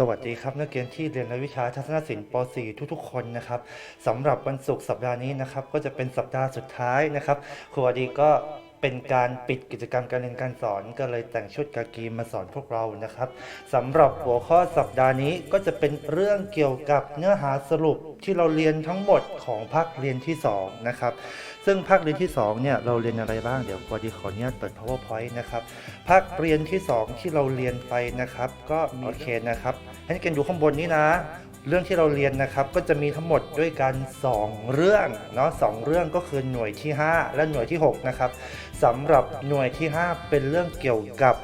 สวัสดีครับนักเรียนที่เรียนในวิชาทัศนศิลป์ป .4 ทุกๆ คนนะครับสำหรับวันศุกร์สัปดาห์นี้นะครับ ก็จะเป็นสัปดาห์สุดท้ายนะครับครูอดีก็เป็นการปิดกิจกรรมการเรียนการสอนก็เลยแต่งชุดกากีมาสอนพวกเรานะครับสำหรับหัวข้อสัปดาห์นี้ก็จะเป็นเรื่องเกี่ยวกับเนื้อหาสรุปที่เราเรียนทั้งหมดของภาคเรียนที่สองนะครับ ซึ่งภาคเรียนที่สองเนี่ยเราเรียนอะไรบ้างเดี๋ยวพอดีขออนุญาตเปิด powerpoint นะครับภาคเรียนที่สองที่เราเรียนไปนะครับก็มีโอเคนะครับให้นักเรียนดูข้างบนนี้นะเรื่องที่เราเรียนนะครับก็จะมีทั้งหมดด้วยกัน 2 เรื่องเนาะสองเรื่องก็คือหน่วยที่ 5 และหน่วยที่6นะครับสำหรับหน่วยที่ 5 เป็นเรื่องเกี่ยวกับ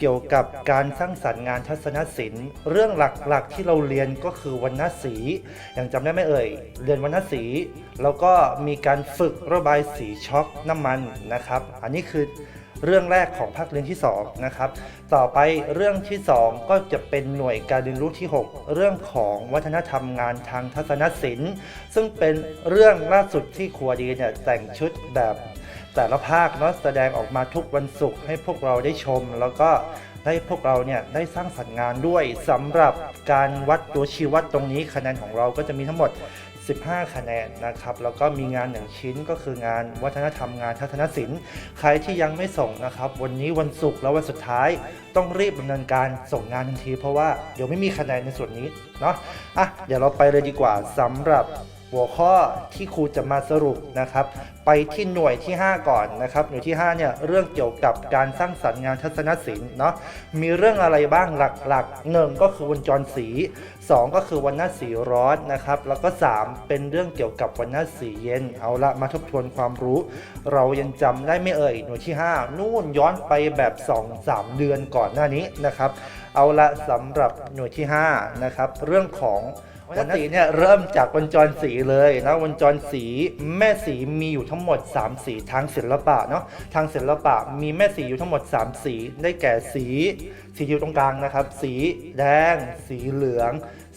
เกี่ยวกับการสร้างสรรค์งานทัศนศิลป์ เรื่องหลักๆที่เราเรียนก็คือวรรณสีอย่างจำได้ไหมเอ่ย เรียนวรรณสีแล้วก็มีการฝึกระบายสีช็อกน้ำมันนะครับ อันนี้คือเรื่องแรกของภาคเรียนที่2นะครับ ต่อไปเรื่องที่ 2 ก็จะเป็นหน่วยการเรียนรู้ที่ 6 เรื่องของวัฒนธรรมงานทางทัศนศิลป์ ซึ่งเป็นเรื่องล่าสุดที่ครัวดีเนี่ยแต่งชุดแบบ แต่ละภาคเนาะแสดงออกมาทุกวันศุกร์ให้พวกเราได้ชม แล้วก็ได้พวกเราเนี่ยได้สร้างสรรค์งานด้วยสำหรับการวัดตัวชี้วัดตรงนี้คะแนนของเราก็จะมีทั้งหมด 15 คะแนนนะครับ แล้วก็มีงานหนึ่งชิ้นก็คืองานวัฒนธรรมงานทัศนศิลป์ ใครที่ยังไม่ส่งนะครับ วันนี้วันศุกร์แล้ววันสุดท้าย ต้องรีบดำเนินการส่งงานทันทีเพราะว่าเดี๋ยวไม่มีคะแนนในส่วนนี้เนาะอะเดี๋ยวเราไปเลยดีกว่าสำหรับหัวข้อที่ครูจะมาสรุปนะครับไปที่หน่วยที่ 5 ก่อนนะครับหน่วยที่5เนี่ยเรื่องเกี่ยวกับการสร้างสรรค์งานทัศนศิลป์เนาะมีเรื่องอะไรบ้างหลักๆหนึ่งก็คือวงจรสี 2 ก็คือวันหน้าสีร้อนนะครับแล้วก็ 3 เป็นเรื่องเกี่ยวกับวันหน้าสีเย็น เอาละมาทบทวนความรู้ เรายังจำได้ไม่เอ่ยหน่วยที่ 5 นู่นย้อนไปแบบ 2-3 เดือนก่อนหน้านี้นะครับเอาละสำหรับหน่วยที่5นะครับเรื่องของ วันสีเนี่ยเริ่มจากวงจรสีเลยนะวงจรสีแม่สีมีอยู่ทั้งหมด 3 สีทางศิลปะเนาะทางศิลปะมีแม่สีอยู่ทั้งหมด 3 สี ได้แก่สีสีอยู่ตรงกลางนะครับ สีแดง สีเหลือง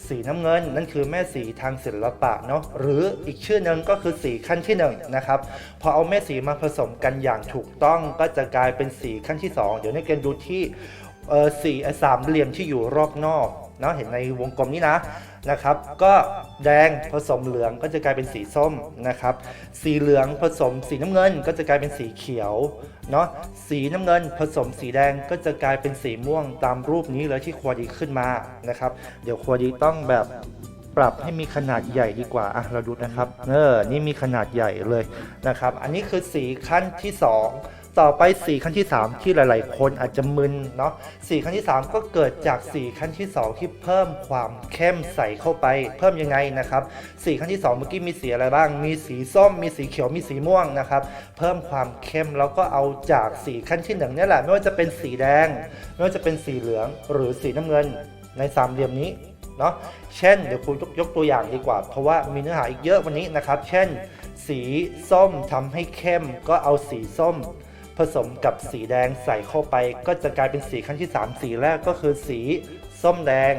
สีน้ำเงิน นั่นคือแม่สีทางศิลปะเนาะหรืออีกชื่อหนึ่งก็คือสีขั้นที่1นะครับพอเอาแม่สีมาผสมกันอย่างถูกต้องก็จะกลายเป็นสีขั้นที่ 2 เดี๋ยวนักเรียนดูที่สีสามเหลี่ยมที่อยู่รอบนอกเนาะเห็นในวงกลมนี้นะ นะครับ ก็แดงผสมเหลืองก็จะกลายเป็นสีส้มนะครับ สีเหลืองผสมสีน้ำเงินก็จะกลายเป็นสีเขียวเนาะสีน้ำเงินผสมสีแดงก็จะกลายเป็นสีม่วงตามรูปนี้เลยที่ควดีขึ้นมานะครับ เดี๋ยวควดีต้องแบบปรับให้มีขนาดใหญ่ดีกว่า อะ เราดูนะครับ เออ นี่มีขนาดใหญ่เลยนะครับ อันนี้คือสีขั้นที่สอง ต่อไปสีขั้นที่ 3 ที่หลาย ๆ คนอาจจะมึนเนาะสีขั้นที่ 3 ก็เกิดจากสีขั้นที่ 2 ที่เพิ่มความเข้มใส่เข้าไป เพิ่มยังไงนะครับสีขั้นที่ 2 เมื่อกี้มีสีอะไรบ้าง มีสีส้ม มีสีเขียว มีสีม่วงนะครับ เพิ่มความเข้มแล้วก็เอาจากสีขั้นที่1นี่แหละ ไม่ว่าจะเป็นสีแดง ไม่ว่าจะเป็นสีเหลืองหรือสีน้ำเงินในสามเหลี่ยมนี้เนาะ เช่น เดี๋ยวครูยกตัวอย่างดีกว่า เพราะว่ามีเนื้อหาอีกเยอะวันนี้นะครับ เช่น สีส้มทำให้เข้มก็เอาสีส้ม ผสมกับสีแดงใส่เข้าไป ก็จะกลายเป็นสีขั้นที่ 3 สีแรกก็คือสีส้มแดง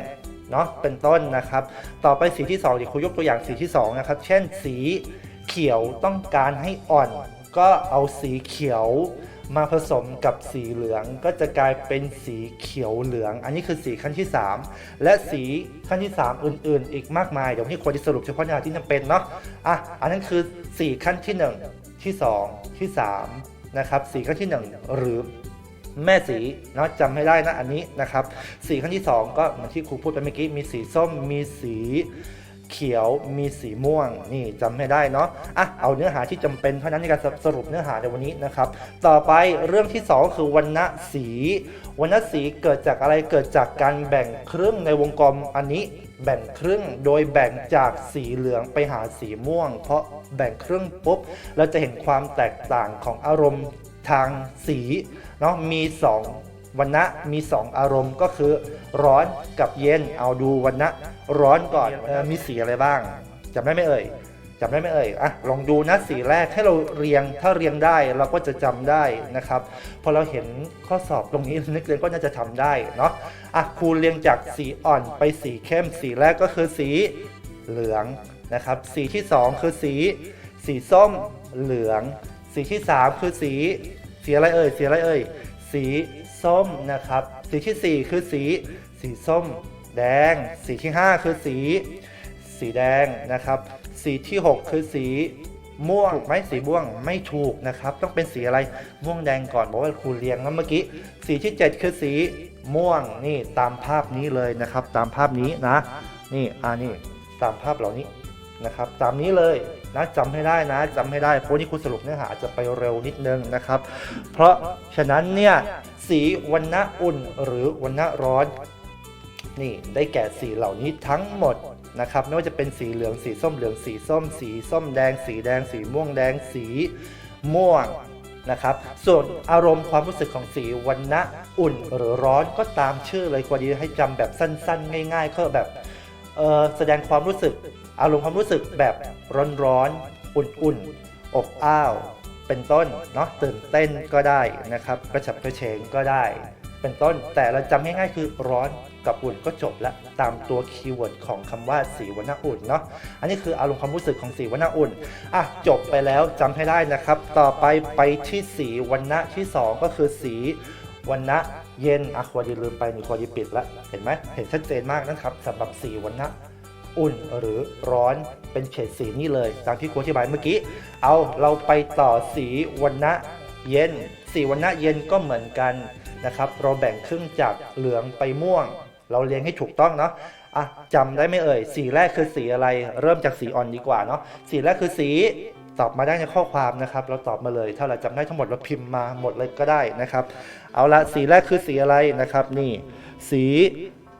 เนาะเป็นต้นนะครับ ต่อไปสีที่2เดี๋ยวครูยกตัวอย่างสีที่2นะครับ เช่นสีเขียวต้องการให้อ่อน ก็เอาสีเขียวมาผสมกับสีเหลืองก็จะกลายเป็นสีเขียวเหลือง อันนี้คือสีขั้นที่ 3 และสีขั้นที่ 3 อื่น ๆ อีกมากมาย เดี๋ยวให้ควรจะสรุปเฉพาะเนื้อหาที่จำเป็นเนาะอะอันนั้นคือสีขั้นที่ 1 ที่ 2 ที่ 3 นะครับสีขั้นที่ 1 หรือแม่สีเนาะจำให้ได้นะอันนี้นะครับสีขั้นที่ 2 ก็เหมือนที่ครูพูดไปเมื่อกี้มีสีส้มมีสีเขียวมีสีม่วงนี่จำให้ได้เนาะอะเอาเนื้อหาที่จำเป็นเท่านั้นในการสรุปเนื้อหาในวันนี้นะครับ ต่อไปเรื่องที่ 2 คือวันณะสีวันณะสีเกิดจากอะไรเกิดจากการแบ่งครึ่งในวงกลมอันนี้ แบ่งครึ่งโดยแบ่งจากสีเหลืองไปหาสีม่วง เพราะแบ่งครึ่งปุ๊บเราจะเห็นความแตกต่างของอารมณ์ทางสีเนาะมีสองวันนะมีสองอารมณ์ก็คือร้อนกับเย็นเอาดูวันนะร้อนก่อนออมีสีอะไรบ้างจำได้ไหมเอ่ย จำได้ไหมเอ่ยอะลองดูนะสีแรกให้เราเรียงถ้าเรียงได้เราก็จะจำได้นะครับ พอเราเห็นข้อสอบตรงนี้นักเรียนก็น่าจะทำได้เนาะอะครูเรียงจากสีอ่อนไปสีเข้ม สีแรกก็คือสีเหลืองนะครับ สีที่สองคือสี สีส้มเหลือง สีที่สามคือสีสีอะไรเอ่ยสีอะไรเอ่ยสีส้มนะครับ สีที่สี่คือสี สีส้มแดง สีที่ 5 คือสี สีแดงนะครับ สีที่ 6 คือสีม่วงไหมสีม่วงไม่ถูกนะครับ ต้องเป็นสีอะไรม่วงแดงก่อนบอกว่าครูเรียงแล้วเมื่อกี้สีที่ 7 คือสีม่วงนี่ตามภาพนี้เลยนะครับ ตามภาพนี้นะ นี่อ่านี่ตามภาพเหล่านี้นะครับ ตามนี้เลยนะจำให้ได้นะจำให้ได้เพราะนี่คุณสรุปเนื้อหาจจะไปเร็วนิดนึงนะครับ เพราะฉะนั้นเนี่ยสีวันณะอุ่นหรือวันณะร้อน นี่ได้แก่สีเหล่านี้ทั้งหมด นะครับไม่ว่าจะเป็นสีเหลืองสีส้มเหลืองสีส้ม สีส้มแดง สีแดง สีม่วงแดง สีม่วงนะครับส่วนอารมณ์ความรู้สึกของสีวันณะอุ่นหรือร้อนก็ตามชื่อเลยควรดีให้จำแบบสั้นๆ ง่ายๆก็แบบแสดงความรู้สึก อารมณ์ความรู้สึกแบบร้อนๆอุ่นๆอบอ้าวเป็นต้นเนาะตื่นเต้นก็ได้นะครับกระฉับกระเฉงก็ได้ เป็นต้นแต่เราจำง่ายๆ คือร้อน กับอุ่นก็จบละตามตัวคีย์เวิร์ดของคำว่าสีวรรณะอุ่นเนาะอันนี้คืออารมณ์ความรู้สึกของสีวรรณะอุ่นอะจบไปแล้วจำให้ได้นะครับ ต่อไปไปที่สีวรรณะที่สองก็คือสีวรรณะเย็นอะควรจะลืมไปนี่ควรจะปิดละเห็นไหมเห็นชัดเจนมากนะครับสำหรับสีวรรณะอุ่นหรือร้อนเป็นเฉดสีนี่เลยตามที่ครูอธิบายเมื่อกี้ เอาเราไปต่อสีวันณะเย็นสีวันณะเย็นก็เหมือนกันนะครับ เราแบ่งครึ่งจากเหลืองไปม่วง เราเรียงให้ถูกต้องเนาะอะจำได้ไหมเอ่ย สีแรกคือสีอะไร เริ่มจากสีอ่อนดีกว่าเนาะ สีแรกคือสีตอบมาได้ในข้อความนะครับ เราตอบมาเลยถ้าเราจำได้ทั้งหมดเราพิมพ์มาหมดเลยก็ได้นะครับ เอาละสีแรกคือสีอะไรนะครับ นี่ สี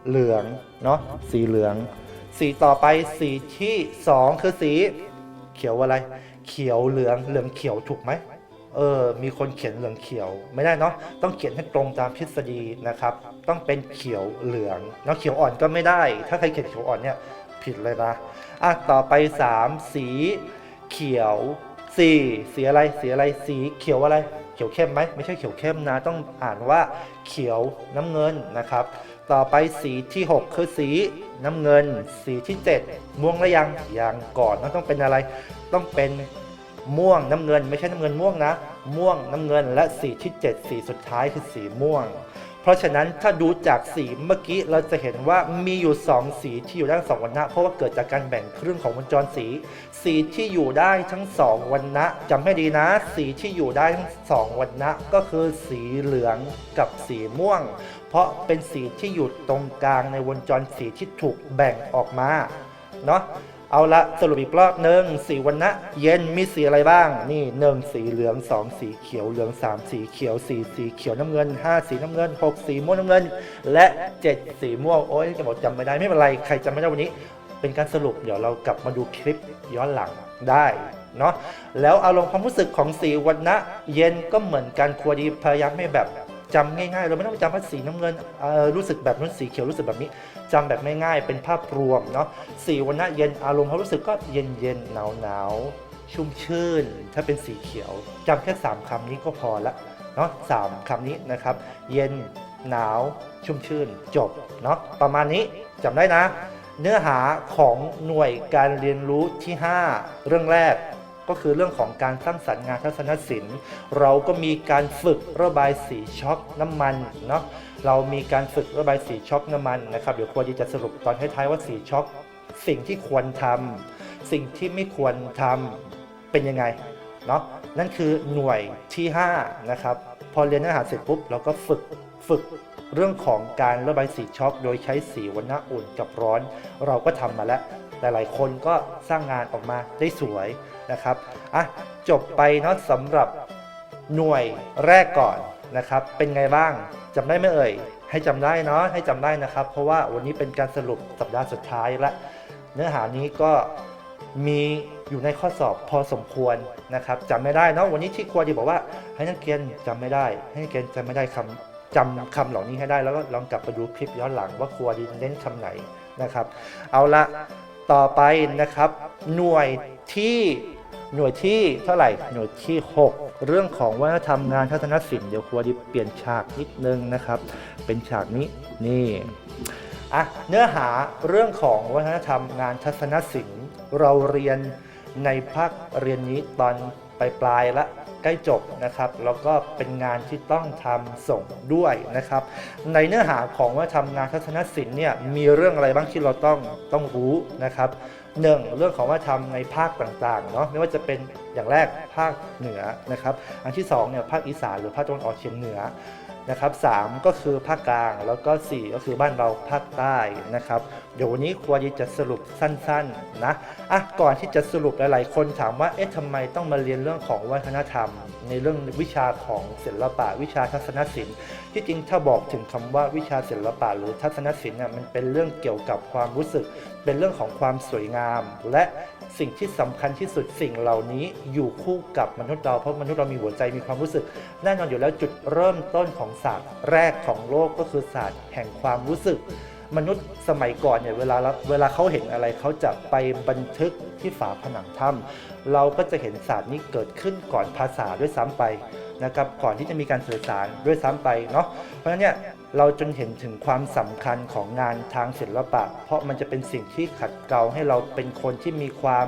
เหลืองเนาะ สีเหลือง สีต่อไปสีที่ 2 คือสี เขียวอะไร เขียวเหลืองเหลืองเขียวถูกไหม เออมีคนเขียนเหลืองเขียวไม่ได้เนาะต้องเขียนให้ตรงตามทฤษฎีนะครับ ต้องเป็นเขียวเหลืองเนาะเขียวอ่อนก็ไม่ได้ ถ้าใครเขียนเขียวอ่อนเนี่ยผิดเลยนะอะต่อไป 3 สี เขียวสี่สีอะไรสีอะไรสีเขียวอะไร เขียวเข้มไหมไม่ใช่เขียวเข้มนะ ต้องอ่านว่าเขียวน้ำเงินนะครับ ต่อไปสีที่ 6 คือสีน้ำเงิน สีที่ 7 ม่วงแล้วยังยังก่อนต้องเป็นอะไร ต้องเป็น ม่วงน้ำเงิน ไม่ใช่น้ำเงินม่วงนะ ม่วงน้ำเงินและสีที่ 7 สีสุดท้ายคือสีม่วง เพราะฉะนั้นถ้าดูจากสีเมื่อกี้เราจะเห็นว่ามีอยู่ 2 สีที่อยู่ได้ทั้งสองวันณะ เพราะว่าเกิดจากการแบ่งครึ่งของวงจรสี สีที่อยู่ได้ทั้งสองวันณะจำให้ดีนะ สีที่อยู่ได้ทั้งสองวันณะก็คือสีเหลืองกับสีม่วง เพราะเป็นสีที่อยู่ตรงกลางในวงจรสีที่ถูกแบ่งออกมาเนาะ เอาละสรุปอีกรอบหนึ่งสีวันณะเย็นมีสีอะไรบ้าง นี่หนึ่งสีเหลืองสองสีเขียวเหลืองสามสีเขียวสี่สีเขียวน้ำเงินห้าสีน้ำเงินหกสีม่วงน้ำเงิน และเจ็ดสีม่วงโอ้ยจะบอกจำไม่ได้ไม่เป็นไรใครจำไม่ได้วันนี้ เป็นการสรุปเดี๋ยวเรากลับมาดูคลิปย้อนหลังได้เนาะแล้วอารมณ์ความรู้สึกของสีวันณะเย็นก็เหมือนกันควรดีพยายามให้แบบจำง่ายๆ เราไม่ต้องไปจำว่าสีน้ำเงินรู้สึกแบบนู้นสีเขียวรู้สึกแบบนี้ จำแบบง่ายๆ เป็นภาพรวมเนาะสีวันณะเย็นอารมณ์ความรู้สึกก็เย็นเย็นหนาวหนาวชุ่มชื่น ถ้าเป็นสีเขียวจำแค่สามคำนี้ก็พอละเนาะสามคำนี้นะครับ เย็นหนาวชุ่มชื่นจบเนาะประมาณนี้จำได้นะ เนื้อหาของหน่วยการเรียนรู้ที่ 5 เรื่องแรกก็คือเรื่องของการสร้างสรรค์งานทัศนศิลป์ เราก็มีการฝึกระบายสีช็อกน้ำมันเนาะ เรามีการฝึกระบายสีช็อกน้ำมันนะครับเดี๋ยวควรจะสรุปตอนท้ายๆว่าสีช็อกสิ่งที่ควรทำสิ่งที่ไม่ควรทำเป็นยังไงเนาะนั่นคือหน่วยที่5นะครับพอเรียนเนื้อหาเสร็จปุ๊บเราก็ฝึกฝึกเรื่องของการระบายสีช็อกโดยใช้สีวันณะอุ่นกับร้อน เราก็ทำมาแล้วหลายๆ คนก็สร้างงานออกมาได้สวยนะครับอะจบไปเนาะสำหรับหน่วยแรกก่อนนะครับ เป็นไงบ้าง จำได้ไหมเอ่ย ให้จำได้เนาะให้จำได้นะครับ เพราะว่าวันนี้เป็นการสรุปสัปดาห์สุดท้ายและ เนื้อหานี้ก็มีอยู่ในข้อสอบพอสมควรนะครับจำไม่ได้เนาะวันนี้ที่ครัวดีบอกว่า ให้นักเรียนจำไม่ได้ ให้นักเรียนจำไม่ได้คำจำคำเหล่านี้ให้ได้แล้วก็ลองกลับไปดูคลิปย้อนหลังว่าครัวดีเน้นคำไหนนะครับ เอาละต่อไปนะครับ หน่วยที่ หน่วยที่เท่าไหร่หน่วยที่ 6 เรื่องของวัฒนธรรมงานทัศนศิลป์เดี๋ยวครัวดีเปลี่ยนฉากนิดนึงนะครับ เป็นฉากนี้นี่อะเนื้อหาเรื่องของวัฒนธรรมงานทัศนศิลป์เราเรียนในภาคเรียนนี้ตอนปลายๆละใกล้จบนะครับ แล้วก็เป็นงานที่ต้องทำส่งด้วยนะครับ ในเนื้อหาของว่าทำงานทัศนศิลป์เนี่ยมีเรื่องอะไรบ้างที่เราต้องต้องรู้นะครับ หนึ่งเรื่องของว่าทำในภาคต่างๆเนาะไม่ว่าจะเป็นอย่างแรกภาคเหนือนะครับ อันที่สองเนี่ยภาคอีสานหรือภาคตะวันออกเฉียงเหนือนะครับสามก็คือภาคกลางแล้วก็สี่ก็คือบ้านเราภาคใต้นะครับ เดี๋ยววันนี้ครัวดีจะสรุปสั้นๆนะอะก่อนที่จะสรุปหลายๆคนถามว่าเอ๊ะทำไมต้องมาเรียนเรื่องของวัฒนธรรม ในเรื่องวิชาของศิลปะ วิชาทัศนศิลป์ที่จริงถ้าบอกถึงคำว่าวิชาศิลปะหรือทัศนศิลป์เนี่ยมันเป็นเรื่องเกี่ยวกับความรู้สึก เป็นเรื่องของความสวยงาม และสิ่งที่สำคัญที่สุดสิ่งเหล่านี้อยู่คู่กับมนุษย์เราเพราะมนุษย์เรามีหัวใจมีความรู้สึกแน่นอนอยู่แล้วจุดเริ่มต้นของศาสตร์แรกของโลกก็คือศาสตร์แห่งความรู้สึก มนุษย์สมัยก่อนเนี่ยเวลาเราเวลาเขาเห็นอะไรเขาจะไปบันทึกที่ฝาผนังถ้ำเราก็จะเห็นศาสตร์นี้เกิดขึ้นก่อนภาษาด้วยซ้ำไปนะครับก่อนที่จะมีการสื่อสารด้วยซ้ำไปเนาะเพราะฉะนั้นเนี่ย เราจนเห็นถึงความสำคัญของงานทางศิลปะ เพราะมันจะเป็นสิ่งที่ขัดเกลาให้เราเป็นคนที่มีความ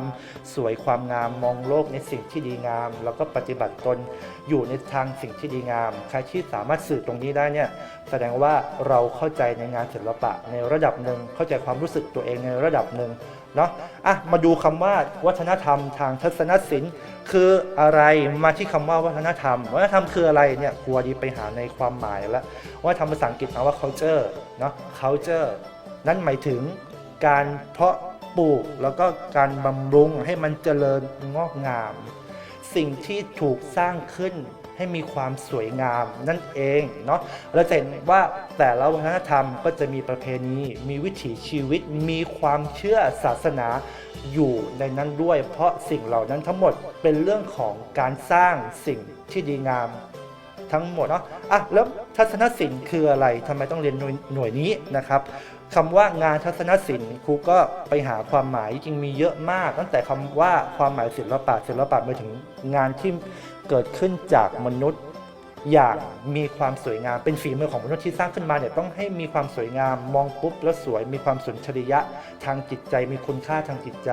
สวยความงามมองโลกในสิ่งที่ดีงาม แล้วก็ปฏิบัติตนอยู่ในทางสิ่งที่ดีงาม ใครที่สามารถสื่อตรงนี้ได้เนี่ยแสดงว่าเราเข้าใจในงานศิลปะในระดับหนึ่งเข้าใจความรู้สึกตัวเองในระดับหนึ่ง เนาะอะมาดูคำว่าวัฒนธรรมทางทัศนศิลป์ คืออะไรมาที่คำว่าวัฒนธรรม วัฒนธรรมคืออะไรเนี่ยครัวดีไปหาในความหมายแล้วว่าทำภาษาอังกฤษคำว่า culture เนาะ culture นั่นหมายถึงการเพาะปลูกแล้วก็การบำรุงให้มันเจริญงอกงาม สิ่งที่ถูกสร้างขึ้นให้มีความสวยงามนั่นเองเนาะเราจะเห็นว่าแต่ละวัฒนธรรมก็จะมีประเพณี มีวิถีชีวิต มีความเชื่อศาสนาอยู่ในนั้นด้วย เพราะสิ่งเหล่านั้นทั้งหมดเป็นเรื่องของการสร้างสิ่งที่ดีงามทั้งหมดเนาะอะแล้วทัศนศิลป์คืออะไรทำไมต้องเรียนหน่วยหน่วยนี้นะครับ คำว่างานทัศนศิลป์ครูก็ไปหาความหมายจริงมีเยอะมาก ตั้งแต่คำว่าความหมายศิลปะศิลปะไปถึงงานที่เกิดขึ้นจากมนุษย์อย่างมีความสวยงามเป็นฝีมือของมนุษย์ที่สร้างขึ้นมาเนี่ยต้องให้มีความสวยงามมองปุ๊บแล้วสวยมีความสุนทรียะทางจิตใจ มีคุณค่าทางจิตใจ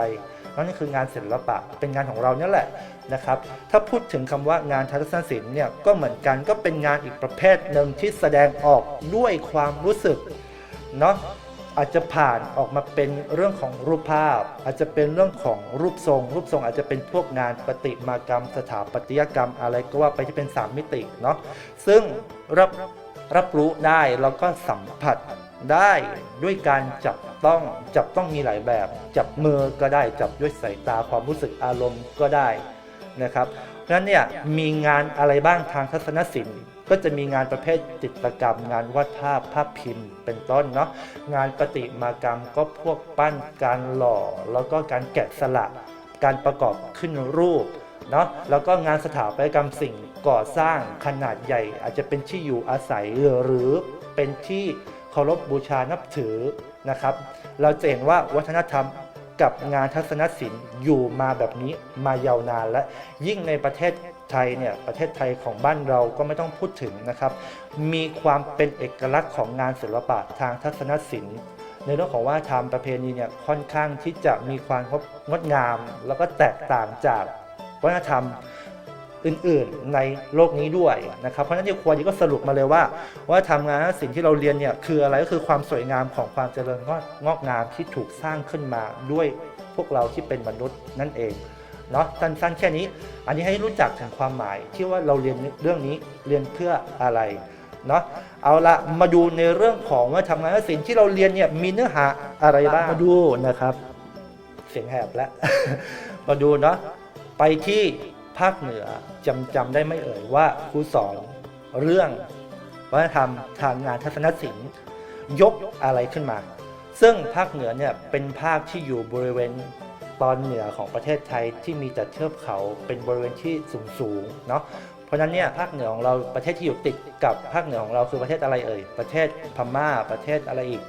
นั่นคืองานศิลปะเป็นงานของเราเนี่ยแหละนะครับ ถ้าพูดถึงคำว่างานทัศนศิลป์เนี่ยก็เหมือนกันก็เป็นงานอีกประเภทหนึ่งที่แสดงออกด้วยความรู้สึกเนาะ อาจจะผ่านออกมาเป็นเรื่องของรูปภาพ อาจจะเป็นเรื่องของรูปทรง รูปทรงอาจจะเป็นพวกงานประติมากรรม สถาปัตยกรรมอะไรก็ว่าไปที่เป็น 3 มิติเนาะซึ่งรับรับรู้ได้แล้วก็สัมผัสได้ด้วยการจับต้องจับต้องมีหลายแบบ จับมือก็ได้จับด้วยสายตาความรู้สึกอารมณ์ก็ได้นะครับเพราะฉะนั้นเนี่ยมีงานอะไรบ้างทางทัศนศิลป์ ก็จะมีงานประเภทจิตรกรรม งานวาดภาพภาพพิมพ์ เป็นต้นเนาะงานประติมากรรมก็พวกปั้นการหล่อ แล้วก็การแกะสลักการประกอบขึ้นรูปเนาะแล้วก็งานสถาปัตยกรรมสิ่งก่อสร้างขนาดใหญ่ อาจจะเป็นที่อยู่อาศัยหรือเป็นที่เคารพบูชานับถือนะครับ เราจะเห็นว่าวัฒนธรรมกับงานทัศนศิลป์อยู่มาแบบนี้มายาวนานและยิ่งในประเทศ ไทยเนี่ยประเทศไทยของบ้านเราก็ไม่ต้องพูดถึงนะครับ มีความเป็นเอกลักษณ์ของงานศิลปะทางทัศนศิลป์ ในเรื่องของว่าทำประเพณีเนี่ยค่อนข้างที่จะมีความงดงาม แล้วก็แตกต่างจากวัฒนธรรมอื่นๆในโลกนี้ด้วยนะครับเพราะฉะนั้นที่ควรก็สรุปมาเลยว่า ว่าทำงานสิ่งที่เราเรียนเนี่ยคืออะไรก็คือความสวยงามของความเจริญงอกงามที่ถูกสร้างขึ้นมาด้วยพวกเราที่เป็นมนุษย์นั่นเอง เนาะสั้นๆ แค่นี้ อันนี้ให้รู้จักถึงความหมายที่ว่าเราเรียนเรื่องนี้เรียนเพื่ออะไรเนาะเอาละมาดูในเรื่องของว่าทำงานศิลป์ที่เราเรียนเนี่ยมีเนื้อหาอะไรบ้างมาดูนะครับเสียงแหบแล้วมาดูเนาะไปที่ภาคเหนือจำจำได้ไหม่เอ่ยว่าครูสอนเรื่องวัฒนธรรมทางงานทัศนศิลป์ยกอะไรขึ้นมา ซึ่งภาคเหนือเนี่ยเป็นภาคที่อยู่บริเวณ ตอนเหนือของประเทศไทยที่มีแต่เทือกเขาเป็นบริเวณที่สูงสูงเนาะเพราะนั้นเนี่ยภาคเหนือของเราประเทศที่อยู่ติดกับภาคเหนือของเราคือประเทศอะไรเอ่ยประเทศพม่าประเทศอะไรอีก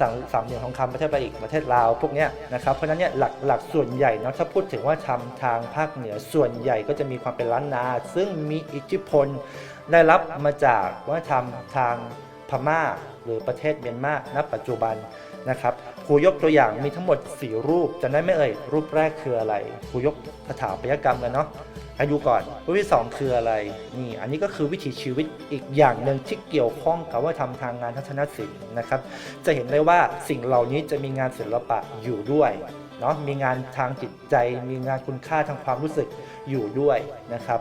สามสามเหลี่ยมทองคำประเทศไปอีกประเทศลาวพวกเนี้ยนะครับเพราะนั้นเนี่ยหลักหลักส่วนใหญ่เนาะถ้าพูดถึงว่าทำทางภาคเหนือส่วนใหญ่ก็จะมีความเป็นล้านนา ซึ่งมีอิทธิพลได้รับมาจากวัฒนธรรมทางพม่า หรือประเทศเมียนมาณปัจจุบันนะครับ ครูยกตัวอย่างมีทั้งหมด 4 รูปจะได้ไม่เอ่ย รูปแรกคืออะไรครูยกสถาปัตยกรรมกันเนาะให้ดูก่อนรูปที่ 2 คืออะไรนี่อันนี้ก็คือวิถีชีวิตอีกอย่างหนึ่งที่เกี่ยวข้องกับว่าทำทางงานทัศนศิลป์นะครับ จะเห็นได้ว่าสิ่งเหล่านี้จะมีงานศิลปะอยู่ด้วยเนาะมีงานทางจิตใจ มีงานคุณค่าทางความรู้สึกอยู่ด้วยนะครับ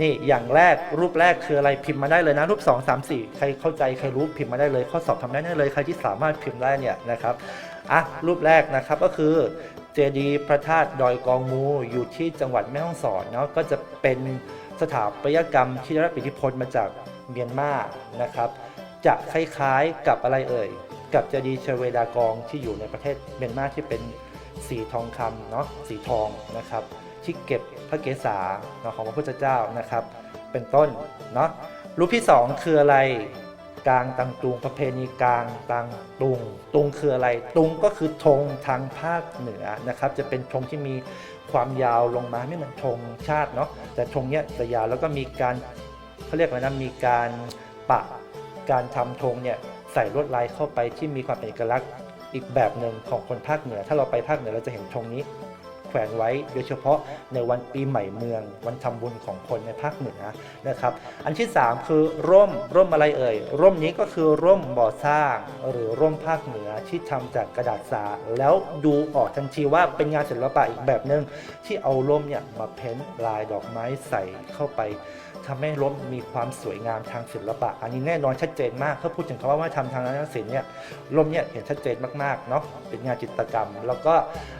นี่อย่างแรกรูปแรกคืออะไรพิมพ์มาได้เลยนะ รูป 2 3 4 ใครเข้าใจใครรู้พิมพ์มาได้เลย ข้อสอบทำได้ได้เลยใครที่สามารถพิมพ์ได้เนี่ยนะครับอะรูปแรกนะครับก็คือเจดีย์พระธาตุดอยกองมูอยู่ที่จังหวัดแม่ฮ่องสอนเนาะก็จะเป็นสถาปัตยกรรมที่ได้รับอิทธิพลมาจากเมียนมานะครับ จะคล้ายๆกับอะไรเอ่ย กับเจดีย์เชเวดากองที่อยู่ในประเทศเมียนมาที่เป็นสีทองคำเนาะสีทองนะครับ ที่เก็บพระเกศาของพระพุทธเจ้านะครับ เป็นต้นเนาะรูปที่สองคืออะไรกลางตังตุงประเพณีกลางตังตุงตุงคืออะไร ตุงก็คือธงทางภาคเหนือนะครับ จะเป็นธงที่มีความยาวลงมาไม่เหมือนธงชาติเนาะแต่ธงเนี้ยจะยาวแล้วก็มีการเขาเรียกอะไรนะมีการปะการทำธงเนี่ยใส่ลวดลายเข้าไปที่มีความเป็นเอกลักษณ์อีกแบบหนึ่งของคนภาคเหนือ ถ้าเราไปภาคเหนือเราจะเห็นธงนี้ ขวนไว้ โดยเฉพาะในวันปีใหม่เมือง วันทำบุญของคนในภาคเหนือนะครับ อันที่ 3 คือร่มร่มอะไรเอ่ย ร่มนี้ก็คือร่มบ่อสร้าง หรือร่มภาคเหนือที่ทำจากกระดาษสา แล้วดูออกทันทีว่าเป็นงานศิลปะอีกแบบหนึ่งที่เอาร่มเนี่ยมาเพ้นท์ลายดอกไม้ใส่เข้าไปทำให้ร่มมีความสวยงามทางศิลปะ อันนี้แน่นอนชัดเจนมากถ้าพูดถึงคำว่าว่าทำทางด้านศิลป์เนี่ยลมเนี่ยเห็นชัดเจนมากๆเนาะเป็นงานจิตรกรรม แล้วก็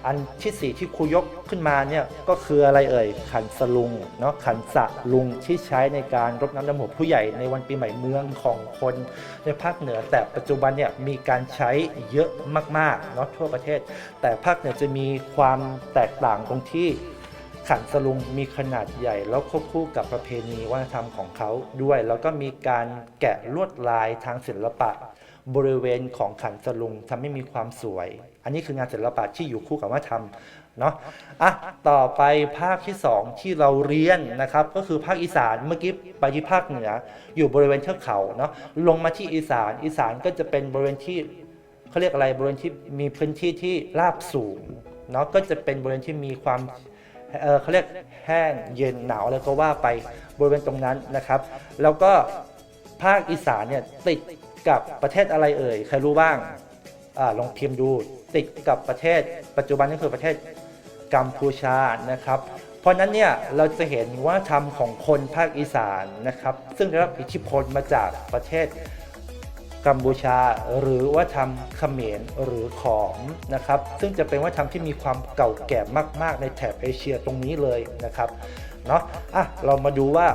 อันที่สี่ที่ครูยกขึ้นมาเนี่ยก็คืออะไรเอ่ยขันสลุงเนาะขันสะลุงที่ใช้ในการรดน้ำดำหัวผู้ใหญ่ในวันปีใหม่เมืองของคนในภาคเหนือ แต่ปัจจุบันเนี่ยมีการใช้เยอะมากๆเนาะทั่วประเทศ แต่ภาคเหนือจะมีความแตกต่างตรงที่ขันสลุงมีขนาดใหญ่แล้วควบคู่กับประเพณีวัฒนธรรมของเขาด้วย แล้วก็มีการแกะลวดลายทางศิลปะ บริเวณของขันสลุงทำให้มีความสวย อันนี้คืองานศิลปะที่อยู่คู่กับวัฒนธรรมเนาะอะต่อไปภาคที่สองที่เราเรียนนะครับ ก็คือภาคอีสานเมื่อกี้ไปที่ภาคเหนือ อยู่บริเวณเทือกเขาเนาะลงมาที่อีสานอีสานก็จะเป็นบริเวณที่เขาเรียกอะไรบริเวณที่มีพื้นที่ที่ราบสูงเนาะก็จะเป็นบริเวณที่มีความเออเขาเรียกแห้งเย็นหนาวอะไรก็ว่าไปบริเวณตรงนั้นนะครับ แล้วก็ภาคอีสานเนี่ยติด กับประเทศอะไรเอ่ยใครรู้บ้างอาลองพิมพ์ดูติดกับประเทศ ปัจจุบันก็คือประเทศกัมพูชานะครับ เพราะนั้นเนี่ยเราจะเห็นว่าธรรมของคนภาคอีสานนะครับ ซึ่งได้รับอิทธิพลมาจากประเทศกัมพูชาหรือว่าทำเขมรหรือขอมนะครับ ซึ่งจะเป็นวัฒนธรรมที่มีความเก่าแก่มาก ๆ ในแถบเอเชียตรงนี้เลยนะครับเนาะอะเรามาดูว่า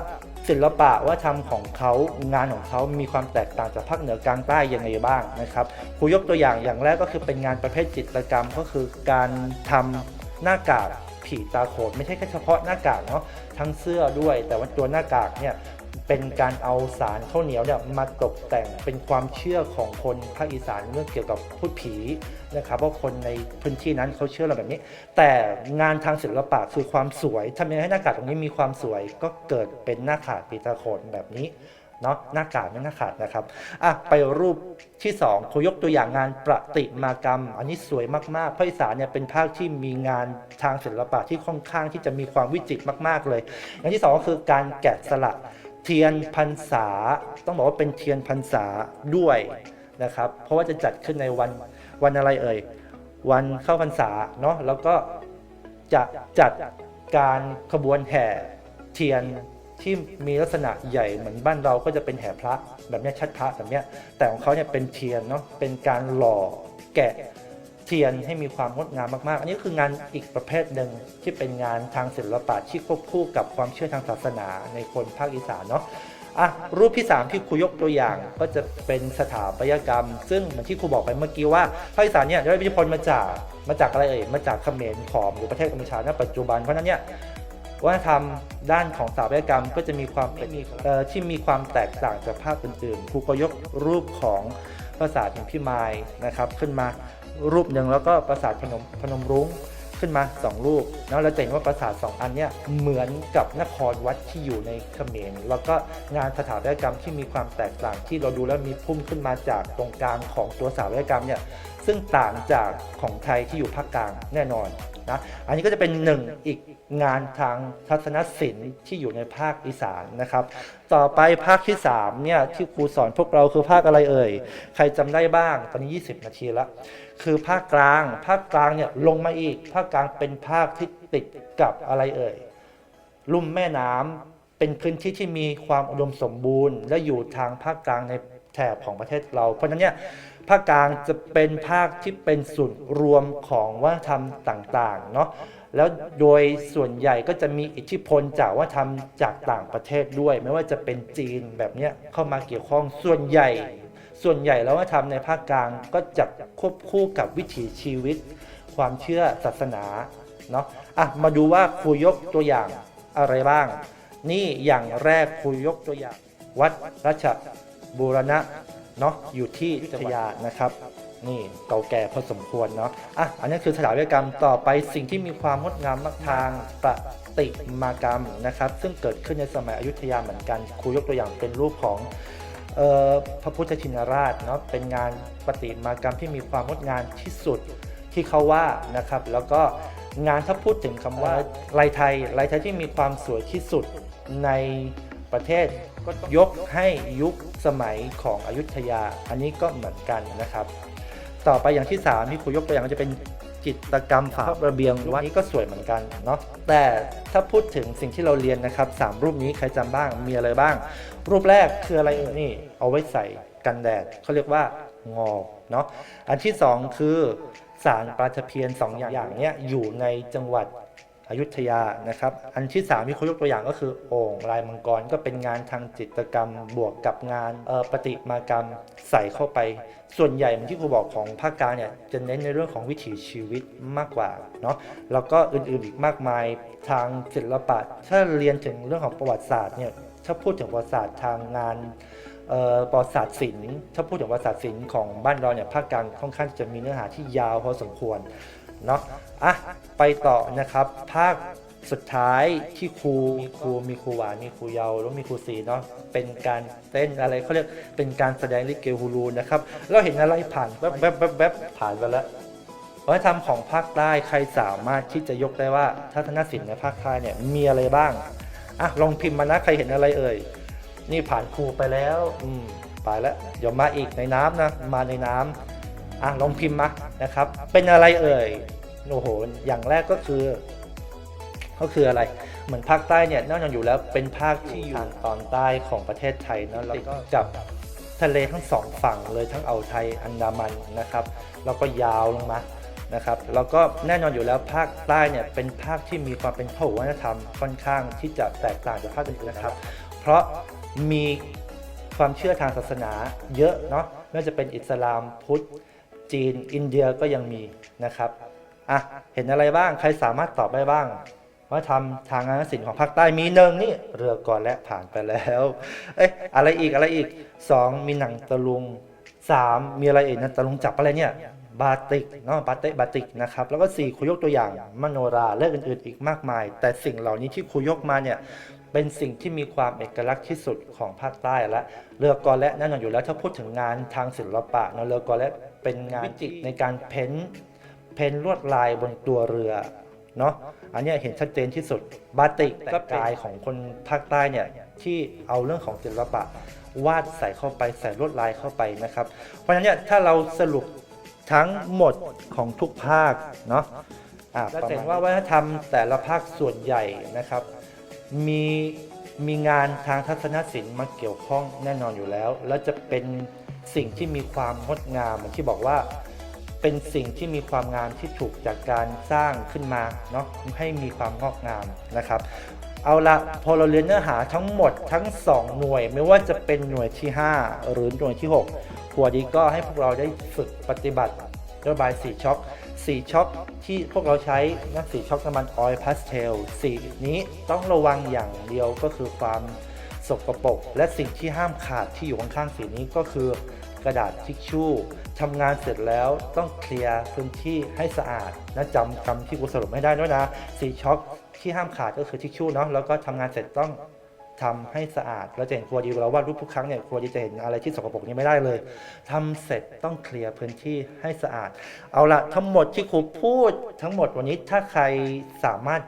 ศิลปะวัฒนธรรมของเขางานของเขามีความแตกต่างจากภาคเหนือกลางใต้ยังไงบ้างนะครับครูยกตัวอย่างอย่างแรกก็คือเป็นงานประเภทจิตรกรรมก็คือการทำหน้ากากผีตาโขนไม่ใช่แค่เฉพาะหน้ากากเนาะทั้งเสื้อด้วย แต่ว่าตัวหน้ากากเนี่ย เป็นการเอาสารข้าวเหนียวเนี่ยมาตกแต่งเป็นความเชื่อของคนภาคอีสานเรื่องเกี่ยวกับพูดผีนะครับว่าะคนในพื้นที่นั้นเขาเชื่อเราแบบนี้ แต่งานทางศิลปะคือความสวยทำยังไงให้หน้ากากตรงนี้มีความสวยก็เกิดเป็นหน้าขาดปีตาโขนแบบนี้เนาะหน้ากากไม่หน้าขาดนะครับอะไปรูปที่สองครูยกตัวอย่างงานประติมากรรม อันนี้สวยมากๆภาคอีสานเนี่ยเป็นภาคที่มีงานทางศิลปะที่ค่อนข้างที่จะมีความวิจิตรมาก ๆเลย อย่างที่สองก็คือการแกะสลัก เทียนพรรษา ต้องบอกว่าเป็นเทียนพรรษาด้วยนะครับ เพราะว่าจะจัดขึ้นในวันวันอะไรเอ่ย วันเข้าพรรษาเนาะ แล้วก็จะจัดการขบวนแห่เทียนที่มีลักษณะใหญ่เหมือนบ้านเราก็จะเป็นแห่พระแบบเนี้ยชัดพระแบบเนี้ยแต่ของเขาเนี่ยเป็นเทียนเนาะ เป็นการหล่อแกะ เทียนให้มีความงดงามมากๆ อันนี้คืองานอีกประเภทหนึ่งที่เป็นงานทางศิลปะที่ควบคู่กับความเชื่อทางศาสนาในคนภาคอีสานเนาะอะรูปที่ 3 ที่ครูยกตัวอย่างก็จะเป็นสถาปัตยกรรม ซึ่งเหมือนที่ครูบอกไปเมื่อกี้ว่าภาคอีสานเนี่ยได้รับอิทธิพลมาจากมาจากอะไรเอ่ยมาจากเขมรขอมหรือประเทศกัมพูชาณปัจจุบันเพราะนั้นเนี่ยวัฒนธรรมด้านของสถาปัตยกรรมก็จะมีความเป็นที่มีความแตกต่างจากภาคอื่นๆครูก็ยกรูปของปราสาทหินพิมายนะครับขึ้นมา รูปหนึ่งแล้วก็ปราสาทพนมพนมรุ้งขึ้นมาสองรูปเนาะเราจะเห็นว่าปราสาทสองอันเนี่ยเหมือนกับนครวัดที่อยู่ในเขมรแล้วก็งานสถาปัตยกรรมที่มีความแตกต่างที่เราดูแล้วมีพุ่มขึ้นมาจากตรงกลางของตัวสถาปัตยกรรมเนี่ยซึ่งต่างจากของไทยที่อยู่ภาคกลางแน่นอนนะอันนี้ก็จะเป็นหนึ่งอีกงานทางทัศนศิลป์ที่อยู่ในภาคอีสานนะครับ ต่อไปภาคที่3เนี่ยที่ครูสอนพวกเราคือภาคอะไรเอ่ย ใครจำได้บ้างตอนนี้ 20 นาทีแล้ว คือภาคกลาง ภาคกลางเนี่ยลงมาอีก ภาคกลางเป็นภาคที่ติดกับอะไรเอ่ย ลุ่มแม่น้ำเป็นพื้นที่ที่มีความอุดมสมบูรณ์ และอยู่ทางภาคกลางในแถบของประเทศเรา เพราะฉะนั้นเนี่ยภาคกลางจะเป็นภาคที่เป็นศูนย์รวมของวัฒนธรรมต่างๆเนาะแล้วโดยส่วนใหญ่ก็จะมีอิทธิพลจากวัฒนธรรมจากต่างประเทศด้วย ไม่ว่าจะเป็นจีนแบบเนี้ยเข้ามาเกี่ยวข้องส่วนใหญ่ ส่วนใหญ่แล้ววัฒนธรรมในภาคกลางก็จะควบคู่กับวิถีชีวิต ความเชื่อศาสนาเนาะอะมาดูว่าครูยกตัวอย่างอะไรบ้าง นี่อย่างแรกครูยกตัวอย่าง วัดราชบูรณะเนาะอยู่ที่อยุธยานะครับนี่เก่าแก่พอสมควรเนาะอะอันนี้คือสถาปัตยกรรมต่อไปสิ่งที่มีความงดงามมากทางประติมากรรมนะครับ ซึ่งเกิดขึ้นในสมัยอยุธยาเหมือนกันครูยกตัวอย่างเป็นรูปของ พระพุทธชินราชเนาะเป็นงานประติมากรรมที่มีความงดงามที่สุดที่เขาว่านะครับ แล้วก็งานถ้าพูดถึงคำว่าลายไทยลายไทยที่มีความสวยที่สุดในประเทศก็ต้องยกให้ยุคสมัยของอยุธยา อันนี้ก็เหมือนกันนะครับ ต่อไปอย่างที่3ที่ครูยกตัวอย่างก็จะเป็นจิตรกรรมฝาระเบียงวัดนี้ก็สวยเหมือนกันเนาะแต่ถ้าพูดถึงสิ่งที่เราเรียนนะครับสามรูปนี้ใครจำบ้างมีอะไรบ้าง รูปแรกคืออะไรเอ่ยนี่ เอาไว้ใส่กันแดดเขาเรียกว่างอเนาะอันที่สองคือสารปลาตะเพียนสองอย่างเนี้ยอยู่ในจังหวัดอยุธยานะครับ อันที่สามที่เขายกตัวอย่างก็คือโอ่งลายมังกรก็เป็นงานทางจิตรกรรม บวกกับงานออประติมากรรมใส่เข้าไป ส่วนใหญ่เหมือนที่ครูบอกของภาคกลางเนี่ยจะเน้นในเรื่องของวิถีชีวิตมากกว่าเนาะแล้วก็อื่นๆอีกมากมายทางศิลปะ ถ้าเรียนถึงเรื่องของประวัติศาสตร์เนี่ย ถ้าพูดถึงประวัติศาสตร์ทางงานประวัติศาสตร์ศิลป์ถ้าพูดถึงประวัติศาสตร์ศิลป์ของบ้านเราเนี่ยภาคกลางค่อนข้างจะมีเนื้อหาที่ยาวพอสมควรเนาะอะไปต่อนะครับ ภาคสุดท้ายที่ครูมีครูมีครูหวานมีครูเยาวแล้วมีครูสีเนาะเป็นการเต้นอะไรเขาเรียกเป็นการแสดงลิเกฮูลูนะครับเราเห็นอะไรผ่านแวบแวบแวบแวบผ่านไปแล้ววัฒนธรรมของภาคใต้ใครสามารถที่จะยกได้ว่าทัศนศิลป์ในภาคใต้เนี่ยมีอะไรบ้าง อะลองพิมพ์มานะใครเห็นอะไรเอ่ย นี่ผ่านครูไปแล้วอืมไปแล้วเดี๋ยวมาอีกในน้ำนะมาในน้ำอะลองพิมพ์มานะครับ เป็นอะไรเอ่ยโอ้โหอย่างแรกก็คือ ก็คืออะไร เหมือนภาคใต้เนี่ยแน่นอนอยู่แล้วเป็นภาคที่อยู่ทางตอนใต้ของประเทศไทยเนอะแล้วก็กับทะเลทั้งสองฝั่งเลยทั้งอ่าวไทยอันดามันนะครับ แล้วก็ยาวลงมา นะครับแล้วก็แน่นอนอยู่แล้วภาคใต้เนี่ยเป็นภาคที่มีความเป็นพหุวัฒนธรรมค่อนข้างที่จะแตกต่างจากภาคอื่นนะครับ เพราะมีความเชื่อทางศาสนาเยอะเนาะไม่ว่าจะเป็นอิสลามพุทธจีน อินเดียก็ยังมีนะครับอะเห็นอะไรบ้างใครสามารถตอบได้บ้างว่าทำทางงานศิลป์ของภาคใต้มีหนึ่งนี่เรือก่อนและผ่านไปแล้วเอ๊ะอะไรอีกอะไรอีกสองมีหนังตะลุงสามมีอะไรอีกนะตะลุงจับอะไรเนี่ย บาติกเนาะบาเตะบาติกนะครับแล้วก็สี่ครูยกตัวอย่างมโนราและอื่นๆอีกมากมาย แต่สิ่งเหล่านี้ที่ครูยกมาเนี่ยเป็นสิ่งที่มีความเอกลักษณ์ที่สุดของภาคใต้และเรือกอและแน่นอนอยู่แล้วถ้าพูดถึงงานทางศิลปะเนาะเรือกอและเป็นงานวิจิตรในการเพ้นท์เพ้นท์ลวดลายบนตัวเรือเนาะอันเนี้ยเห็นชัดเจนที่สุดบาติกก็กายของคนภาคใต้เนี่ยที่เอาเรื่องของศิลปะวาดใส่เข้าไปใส่ลวดลายเข้าไปนะครับ เพราะฉะนั้นเนี่ยถ้าเราสรุป ทั้งหมดของทุกภาคเนาะอ่าจะเห็นว่าวัฒนธรรมแต่ละภาคส่วนใหญ่นะครับ มีมีงานทางทัศนศิลป์มาเกี่ยวข้องแน่นอนอยู่แล้ว แล้วจะเป็นสิ่งที่มีความงดงามเหมือนที่บอกว่าเป็นสิ่งที่มีความงามที่ถูกจากการสร้างขึ้นมาเนาะให้มีความงอกงามนะครับ เอาละพอเราเรียนเนื้อหาทั้งหมดทั้ง 2 หน่วย ไม่ว่าจะเป็นหน่วยที่ 5 หรือหน่วยที่6ครัวดีก็ให้พวกเราได้ฝึกปฏิบัตินโยบายสีช็อคสีช็อคที่พวกเราใช้นะสีช็อคน้ำมันออยล์พาสเทลสีนี้ต้องระวังอย่างเดียวก็คือความสกปรกและสิ่งที่ห้ามขาดที่อยู่ข้างๆสีนี้ก็คือกระดาษทิชชู่ทำงานเสร็จแล้วต้องเคลียร์พื้นที่ให้สะอาดนะจำคำที่กูสรุปไม่ได้ด้วยนะสีช็อค ที่ห้ามขาดก็คือทิชชู่เนาะแล้วก็ทำงานเสร็จต้องทำให้สะอาดแล้วจะเห็นครัวดีเราว่ารูปทุกครั้งเนี่ยครัวดีจะเห็นอะไรที่สกปรกนี้ไม่ได้เลยทำเสร็จต้องเคลียร์พื้นที่ให้สะอาด เอาละทั้งหมดที่ครูพูดทั้งหมดวันนี้ถ้าใครสามารถ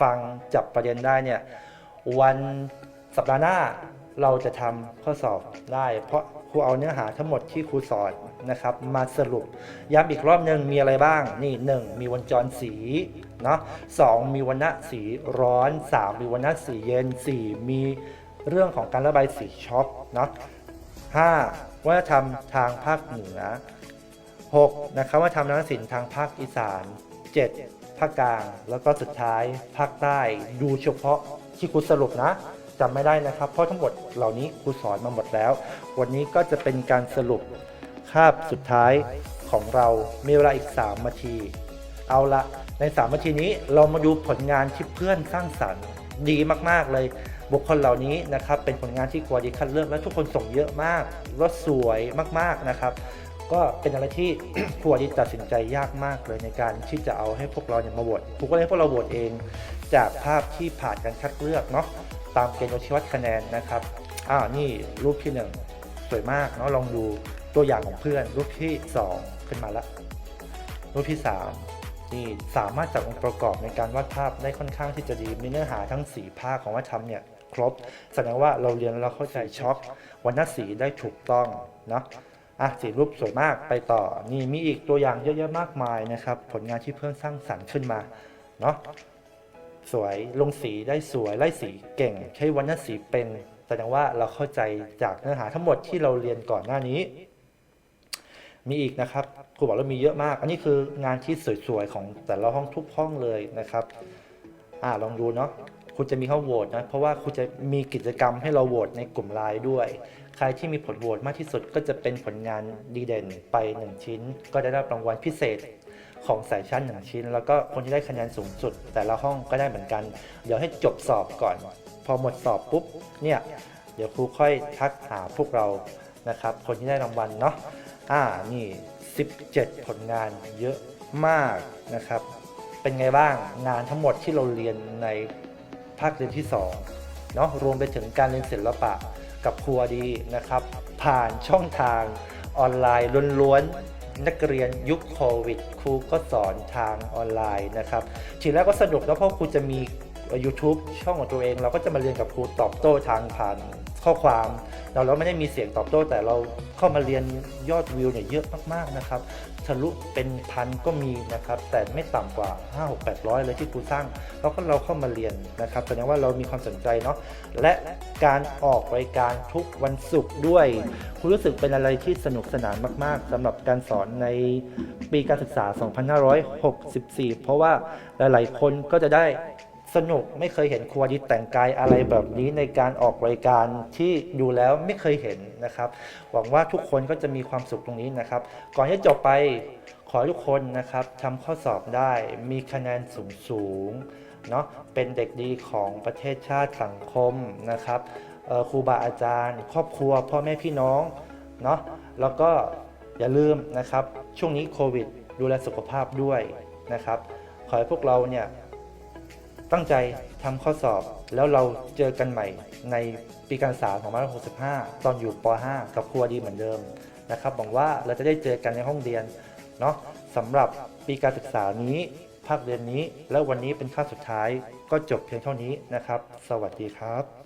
ฟังจับประเด็นได้เนี่ยวันสัปดาห์หน้าเราจะทำข้อสอบได้ เพราะครูเอาเนื้อหาทั้งหมดที่ครูสอนนะครับ มาสรุปย้ำอีกรอบหนึ่งมีอะไรบ้างนี่หนึ่งมีวันจรสี เนาะสองมีวันณะสีร้อนสามมีวันณะสีเย็นสี่มีเรื่องของการระบายสีช็อปเนาะห้าวัฒนธรรมทางภาคเหนือ 6 นะครับว่าทำนักศิลป์ทางภาคอีสาน 7 ภาคกลาง แล้วก็สุดท้ายภาคใต้ดูเฉพาะที่ครูสรุปนะจำไม่ได้นะครับ เพราะทั้งหมดเหล่านี้ครูสอนมาหมดแล้ว วันนี้ก็จะเป็นการสรุปคาบสุดท้ายของเรา มีเวลาอีก 3 นาที เอาละ ใน3ามนาทีนี้เรามาดูผลงานที่เพื่อนสร้างสรรค์ดีมากๆเลย บุคคลเหล่านี้นะครับเป็นผลงานที่กัวดีคัดเลือกและทุกคนส่งเยอะมากรถสวยมากๆนะครับ ก็เป็นอะไรที่กัวดีตัดสินใจยากมากเลยในการที่จะเอาให้พวกเราเนี่ยมาโหวตผมก็เลยพวกเราโหวตเอง จากภาพที่ผ่านการคัดเลือกเนาะตามเกณฑ์ชีวัดคะแนนนะครับอ่านี่รูปที่1สวยมากเนาะลองดูตัวอย่างของเพื่อนรูปที่ 2 ขึ้นมาละรูปที่ 3ี่สามารถจับองค์ประกอบในการวาดภาพได้ค่อนข้างที่จะดีมีเนื้อหาทั้ง 4 ภาคของวัฒนธรรมเนี่ยครบแสดงว่าเราเรียนเราเข้าใจช็อควรรณสีได้ถูกต้องเนาะอะสีรูปสวยมากไปต่อนี่มีอีกตัวอย่างเยอะแยะมากมายนะครับ ผลงานที่เพิ่มสร้างสรรค์ขึ้นมาเนาะสวยลงสีได้สวยไล่สีเก่ง ใช้วรรณสีเป็น แสดงว่าเราเข้าใจจากเนื้อหาทั้งหมดที่เราเรียนก่อนหน้านี้ มีอีกนะครับครูบอกว่ามีเยอะมาก อันนี้คืองานที่สวยๆของแต่ละห้องทุกห้องเลยนะครับอ่าลองดูเนาะคุณจะมีเข้าโหวตนะ เพราะว่าคุณจะมีกิจกรรมให้เราโหวตในกลุ่มไลน์ด้วย ใครที่มีผลโหวตมากที่สุดก็จะเป็นผลงานดีเด่นไป 1 ชิ้น ก็ได้รับรางวัลพิเศษของสายชั้น1ชิ้น แล้วก็คนที่ได้คะแนนสูงสุด แต่ละห้องก็ได้เหมือนกัน เดี๋ยวให้จบสอบก่อน พอหมดสอบปุ๊บเนี่ยเดี๋ยวครูค่อยทักหาพวกเรานะครับ คนที่ได้รางวัลเนาะ อ่านี่ 17 ผลงานเยอะมากนะครับ เป็นไงบ้างงานทั้งหมดที่เราเรียนในภาคเรียนที่2เนาะรวมไปถึงการเรียนศิลปะกับครูดีนะครับ ผ่านช่องทางออนไลน์ล้วนๆนักเรียนยุคโควิดครูก็สอนทางออนไลน์นะครับทีแรกก็สนุกแล้วเพราะครูจะมี YouTube ช่องของตัวเอง เราก็จะมาเรียนกับครูตอบโต้ทางผ่าน ข้อความ เราเราไม่ได้มีเสียงตอบโต้แต่เราเข้ามาเรียนยอดวิวเนี่ยเยอะมากๆนะครับทะลุเป็นพันก็มีนะครับ แต่ไม่ต่ำกว่า 5 6 8 0 0 เลยที่ครูสร้างแล้วก็เราเข้ามาเรียนนะครับแสดงว่าเรามีความสนใจเนาะและการออกรายการทุกวันศุกร์ด้วยคุณรู้สึกเป็นอะไรที่สนุกสนานมาก ๆสำหรับการสอนในปีการศึกษา 2564 เพราะว่าหลาย ๆ คนก็จะได้ สนุกไม่เคยเห็นครัวดิแต่งกายอะไรแบบนี้ในการออกรายการที่ดูแล้วไม่เคยเห็นนะครับ หวังว่าทุกคนก็จะมีความสุขตรงนี้นะครับ ก่อนที่จะจบไปขอทุกคนนะครับทำข้อสอบได้มีคะแนนสูงสูงเนาะเป็นเด็กดีของประเทศชาติสังคมนะครับครูบาอาจารย์ ครอบครัวพ่อแม่พี่น้องเนาะแล้วก็อย่าลืมนะครับ ช่วงนี้โควิด ดูแลสุขภาพด้วยนะครับ ขอให้พวกเราเนี่ย ตั้งใจทำข้อสอบ แล้วเราเจอกันใหม่ในปีการศึกษา2565 ตอนอยู่ป .5 กับครัวดีเหมือนเดิมนะครับหวังว่าเราจะได้เจอกันในห้องเรียนเนาะสำหรับปีการศึกษานี้ ภาคเรียนนี้ แล้ววันนี้เป็นคาบสุดท้าย ก็จบเพียงเท่านี้นะครับ สวัสดีครับ